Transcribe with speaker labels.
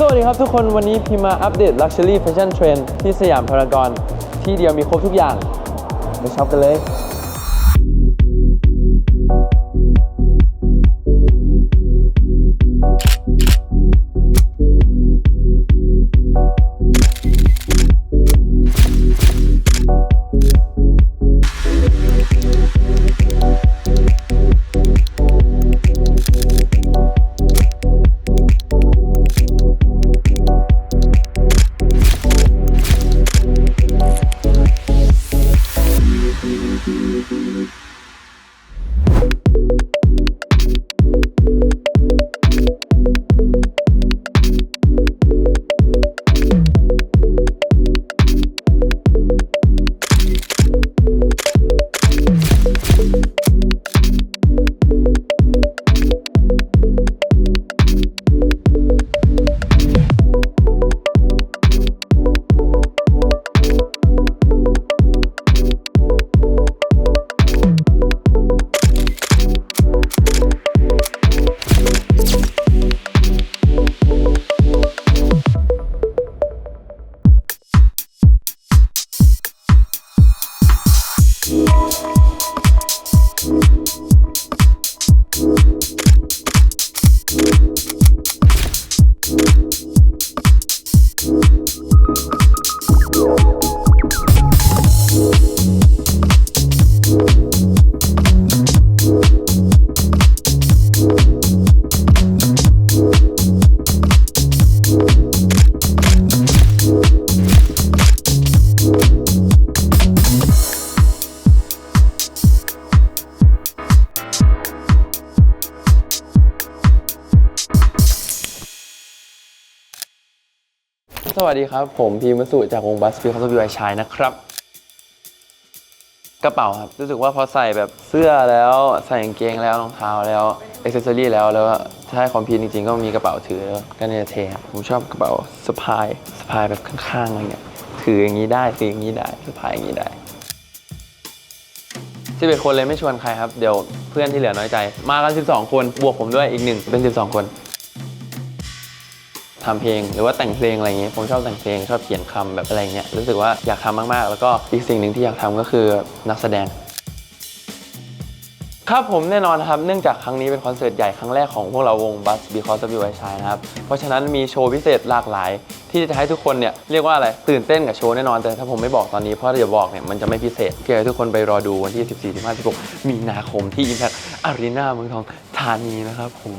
Speaker 1: สวัสดีครับทุกคนวันนี้พิมมาอัปเดต Luxury Fashion Trend ที่สยามพารากอนที่เดียวมีครบทุกอย่าง ไปช็อปกันเลย Thank สวัสดีครับ ผมพีมสุจากวงบัสฟิลคอสบิวไอชายนะครับ กระเป๋าครับ รู้สึกว่าพอใส่แบบเสื้อแล้วใส่กางเกงแล้วรองเท้าแล้วอ c เซสซอรี่แล้วแล้วถ้าให้คอมพีจริงๆ ก็มีกระเป๋าถือก็เนี่ยเทผมชอบกระเป๋าสะพายสะพายแบบข้างๆอะไรเงี้ยถืออย่างนี้ได้ถืออย่างนี้ได้สะพายอย่างนี้ได้11คนเลยไม่ชวนใครครับ เดี๋ยวเพื่อนที่เหลือน้อยใจ มากัน12คนบวกผมด้วยอีกหนึ่งเป็น12คน ทำเพลง หรือว่าแต่งเพลงอะไรอย่างเงี้ยผมชอบแต่งเพลงชอบเขียนคำแบบอะไรเงี้ยรู้สึกว่าอยากทำมากๆ แล้วก็อีกสิ่งหนึ่งที่อยากทำก็คือนักแสดงครับผมแน่นอนนะครับ เนื่องจากครั้งนี้เป็นคอนเสิร์ตใหญ่ครั้งแรกของพวกเราวง Bus Because of You I Shine นะครับ เพราะฉะนั้นมีโชว์พิเศษหลากหลาย ที่จะให้ทุกคนเนี่ยเรียกว่าอะไรตื่นเต้นกับโชว์แน่นอน แต่ถ้าผมไม่บอกตอนนี้เพราะถ้าจะบอกเนี่ยมันจะไม่พิเศษก็อยากให้ทุกคนไปรอดูวันที่ 14 15 16 มีนาคมที่ Impact Arena เมืองทองธานีนะครับผม